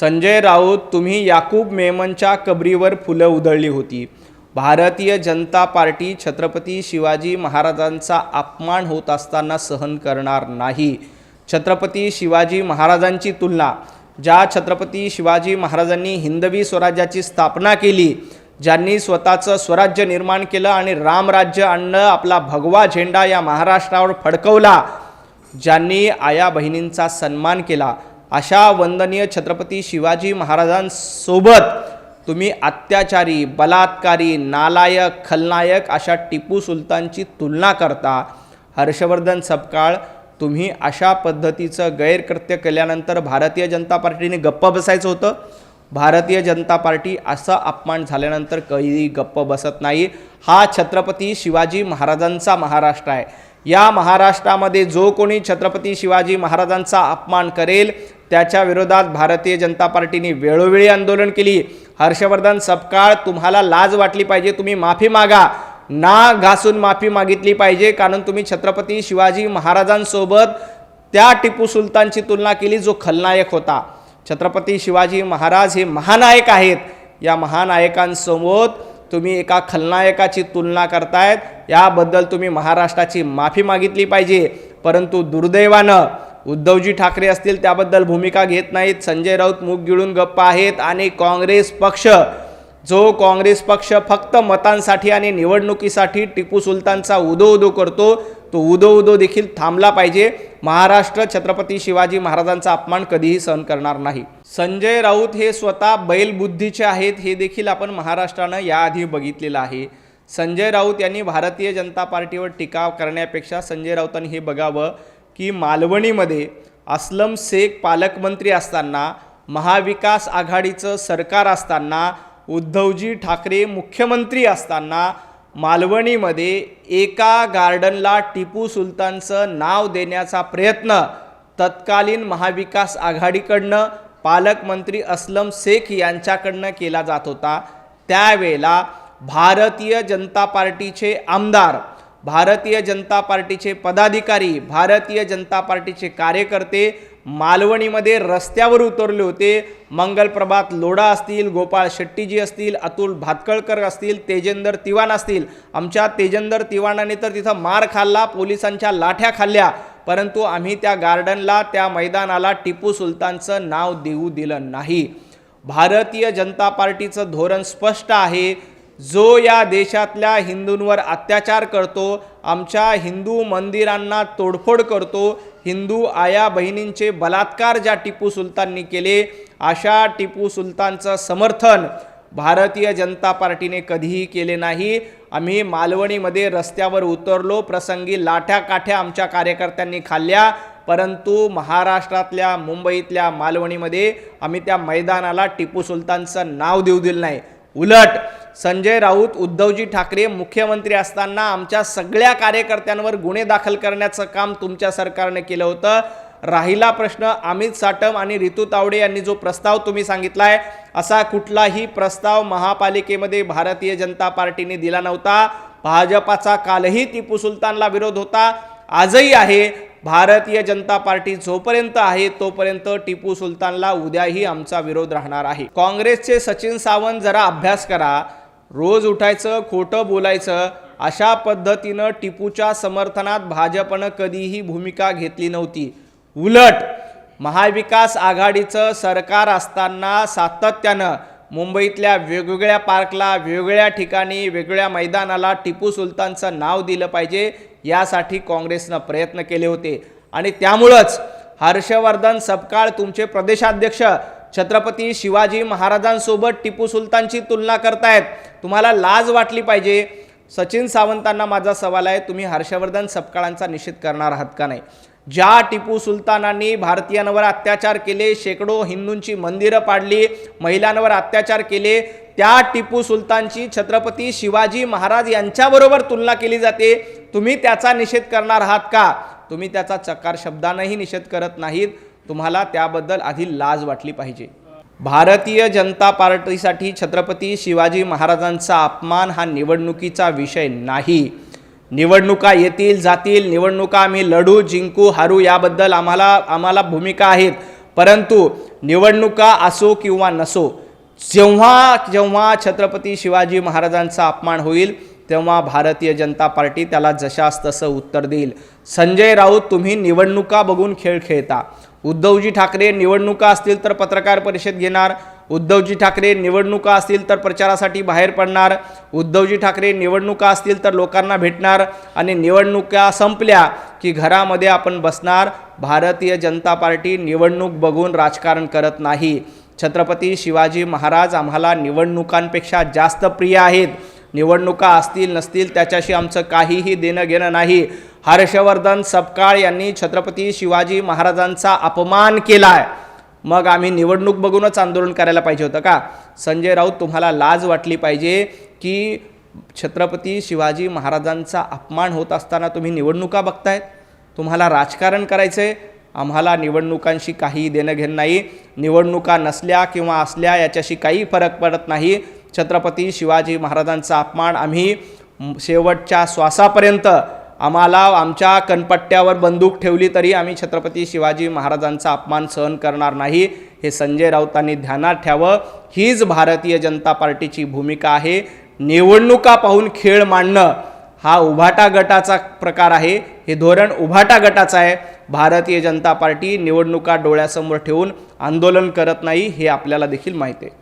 संजय राऊत तुम्ही याकूब मेमनच्या कबरीवर फुलं उधळली होती. भारतीय जनता पार्टी छत्रपती शिवाजी महाराजांचा अपमान होत असताना सहन करणार नाही. छत्रपती शिवाजी महाराजांची तुलना ज्या छत्रपती शिवाजी महाराजांनी हिंदवी स्वराज्याची स्थापना केली ज्यांनी स्वतःचं स्वराज्य निर्माण केलं आणि रामराज्य आणणं आपला भगवा झेंडा या महाराष्ट्रावर फडकवला ज्यांनी आया बहिणींचा सन्मान केला. अशा वंदनीय छत्रपती शिवाजी महाराजांसोबत तुम्ही अत्याचारी बलात्कारी नालायक खलनायक अशा टिपू सुलतानची तुलना करता. हर्षवर्धन सपकाळ तुम्ही अशा पद्धतीचं गैरकृत्य केल्यानंतर भारतीय जनता पार्टीने गप्प बसायचं होतं. भारतीय जनता पार्टी असा अपमान झाल्यानंतर कधी गप्प बसत नाही. हा छत्रपती शिवाजी महाराजांचा महाराष्ट्र आहे. या महाराष्ट्रामध्ये जो कोणी छत्रपती शिवाजी महाराजांचा अपमान करेल त्याच्या विरोधात भारतीय जनता पार्टीने वेळोवेळी आंदोलन केली. हर्षवर्धन सपकाळ तुम्हाला लाज वाटली पाहिजे तुम्ही माफी मागा. ना घासून माफी मागितली पाहिजे कारण तुम्ही छत्रपती शिवाजी महाराजांसोबत त्या टिपू सुलतानची तुलना केली जो खलनायक होता. छत्रपती शिवाजी महाराज हे महानायक आहेत. या महानायकांसमोर तुम्ही एका खलनायकाची तुलना करतायत. याबद्दल तुम्ही महाराष्ट्राची माफी मागितली पाहिजे. परंतु दुर्दैवानं उद्धवजी ठाकरे असतील त्याबद्दल भूमिका घेत नाहीत. संजय राऊत मूग गिळून गप्प आहेत आणि काँग्रेस पक्ष जो काँग्रेस पक्ष फक्त मतांसाठी आणि निवडणुकीसाठी टिपू सुलतानचा उदो उदो करतो तो उदो उदो देखील थांबला पाहिजे. महाराष्ट्र छत्रपती शिवाजी महाराजांचा अपमान कधीही सहन करणार नाही. संजय राऊत हे स्वतः बैलबुद्धीचे आहेत हे देखील आपण महाराष्ट्रानं याआधी बघितलेलं आहे. संजय राऊत यांनी भारतीय जनता पार्टीवर टीका करण्यापेक्षा संजय राऊतांनी हे बघावं. की मालवणीमध्ये अस्लम शेख पालकमंत्री असताना महाविकास आघाडीचं सरकार असताना उद्धवजी ठाकरे मुख्यमंत्री असताना मालवणीमध्ये एका गार्डनला टिपू सुलतानचं नाव देण्याचा प्रयत्न तत्कालीन महाविकास आघाडीकडनं पालकमंत्री अस्लम शेख यांच्याकडनं केला जात होता. त्यावेळेला भारतीय जनता पार्टीचे आमदार भारतीय जनता पार्टीचे पदाधिकारी भारतीय जनता पार्टीचे कार्यकर्ते मालवणीमध्ये रस्त्यावर उतरले होते. मंगलप्रभात लोढा असतील गोपाळ शेट्टीजी असतील अतुल भातकळकर असतील तेजेंदर तिवाण असतील. आमच्या तेजेंदर तिवाणाने तर तिथं मार खाल्ला पोलिसांच्या लाठ्या खाल्ल्या. परंतु आम्ही त्या गार्डनला त्या मैदानाला टिपू सुलतानचं नाव देऊ दिलं नाही. भारतीय जनता पार्टीचं धोरण स्पष्ट आहे. जो या देशातल्या हिंदूंवर अत्याचार करतो आमच्या हिंदू मंदिरांना तोडफोड करतो हिंदू आया बहिणींचे बलात्कार ज्या टिपू सुलताननी केले अशा टिपू सुलतानचं समर्थन भारतीय जनता पार्टीने कधीही केले नाही. आम्ही मालवणीमध्ये रस्त्यावर उतरलो प्रसंगी लाठ्या काठ्या आमच्या कार्यकर्त्यांनी खाल्ल्या परंतु महाराष्ट्रातल्या मुंबईतल्या मालवणीमध्ये आम्ही त्या मैदानाला टिपू सुलतानचं नाव देऊ दिलं नाही. उलट संजय राऊत उद्धवजी ठाकरे मुख्यमंत्री असताना आमच्या सगळ्या कार्यकर्त्यांवर गुन्हे दाखल करण्याचं काम तुमच्या सरकारने केलं होतं. राहिला प्रश्न अमित साटम आणि रितू तावडे यांनी जो प्रस्ताव तुम्ही सांगितला आहे असा कुठलाही प्रस्ताव महापालिकेमध्ये भारतीय जनता पार्टीने दिला नव्हता. भाजपाचा कालही टिपू सुलतानला विरोध होता. आजही आहे भारतीय जनता पार्टी जोपर्यंत आहे तोपर्यंत टिपू सुलतानला उद्याही आमचा विरोध राहणार आहे. काँग्रेसचे सचिन सावंत जरा अभ्यास करा. रोज उठायचं खोटं बोलायचं अशा पद्धतीनं टिपूच्या समर्थनात भाजपनं कधीही भूमिका घेतली नव्हती. उलट महाविकास आघाडीचं सरकार असताना सातत्यानं मुंबईतल्या वेगवेगळ्या पार्कला वेगवेगळ्या ठिकाणी वेगवेगळ्या मैदानाला टिपू सुलतानचं नाव दिलं पाहिजे यासाठी काँग्रेसनं प्रयत्न केले होते. आणि त्यामुळंच हर्षवर्धन सपकाळ तुमचे प्रदेशाध्यक्ष छत्रपती शिवाजी महाराजांसोबत टिपू सुलतानची तुलना करतायत. तुम्हाला लाज वाटली पाहिजे. सचिन सावंतांना माझा सवाल आहे तुम्ही हर्षवर्धन सपकाळांचा निषेध करणार आहात का नाही? ज्या टिपू सुलतानांनी भारतीयांवर अत्याचार केले शेकडो हिंदूंची मंदिरं पाडली महिलांवर अत्याचार केले त्या टिपू सुलतानची छत्रपती शिवाजी महाराज यांच्याबरोबर तुलना केली जाते. तुम्ही त्याचा निषेध करणार आहात का? तुम्ही त्याचा चकार शब्दानंही निषेध करत नाहीत. तुम्हाला त्याबद्दल आधी लाज वाटली पाहिजे. भारतीय जनता पार्टीसाठी छत्रपती शिवाजी महाराजांचा अपमान हा निवडणुकीचा विषय नाही. निवडणुका येतील जातील. निवडणुका आम्ही लढू जिंकू हारू याबद्दल आम्हाला आम्हाला भूमिका आहेत. परंतु निवडणुका असो किंवा नसो जेव्हा जेव्हा छत्रपती शिवाजी महाराजांचा अपमान होईल तेव्हा भारतीय जनता पार्टी त्याला जशास तसं उत्तर देईल. संजय राऊत तुम्ही निवडणुका बघून खेळ खेळता. उद्धवजी ठाकरे निवडणुका असतील तर पत्रकार परिषद घेणार. उद्धवजी ठाकरे निवडणुका असतील तर प्रचारासाठी बाहेर पडणार. उद्धवजी ठाकरे निवडणुका असतील तर लोकांना भेटणार. आणि निवडणुका संपल्या की घरामध्ये आपण बसणार. भारतीय जनता पार्टी निवडणूक बघून राजकारण करत नाही. छत्रपती शिवाजी महाराज आम्हाला निवडणुकांपेक्षा जास्त प्रिय आहेत. निवडणुका असतील नसतील त्याच्याशी आमचं काहीही देणं घेणं नाही. हर्षवर्धन सपकाळ यांनी छत्रपती शिवाजी महाराजांचा अपमान केला आहे मग आम्ही निवडणूक बघूनच आंदोलन करायला पाहिजे होतं का? संजय राऊत तुम्हाला लाज वाटली पाहिजे की छत्रपती शिवाजी महाराजांचा अपमान होत असताना तुम्ही निवडणुका बघतायत? तुम्हाला राजकारण करायचं आहे आम्हाला निवडणुकांशी काही देणं घेणं नाही. निवडणुका नसल्या किंवा असल्या याच्याशी काही फरक पडत नाही. छत्रपती शिवाजी महाराजांचा अपमान आम्ही शेवटच्या श्वासापर्यंत आम्हाला आमच्या कनपट्ट्यावर बंदूक ठेवली तरी आम्ही छत्रपती शिवाजी महाराजांचा अपमान सहन करणार नाही. हे संजय राऊतांनी ध्यानात ठेवावं. हीच भारतीय जनता पार्टीची भूमिका आहे. निवडणुका पाहून खेळ मांडणं हा उभाटा गटाचा प्रकार आहे. हे धोरण उभाटा गटाचं आहे. भारतीय जनता पार्टी निवडणुका डोळ्यासमोर ठेवून आंदोलन करत नाही हे आपल्याला देखील माहिती आहे.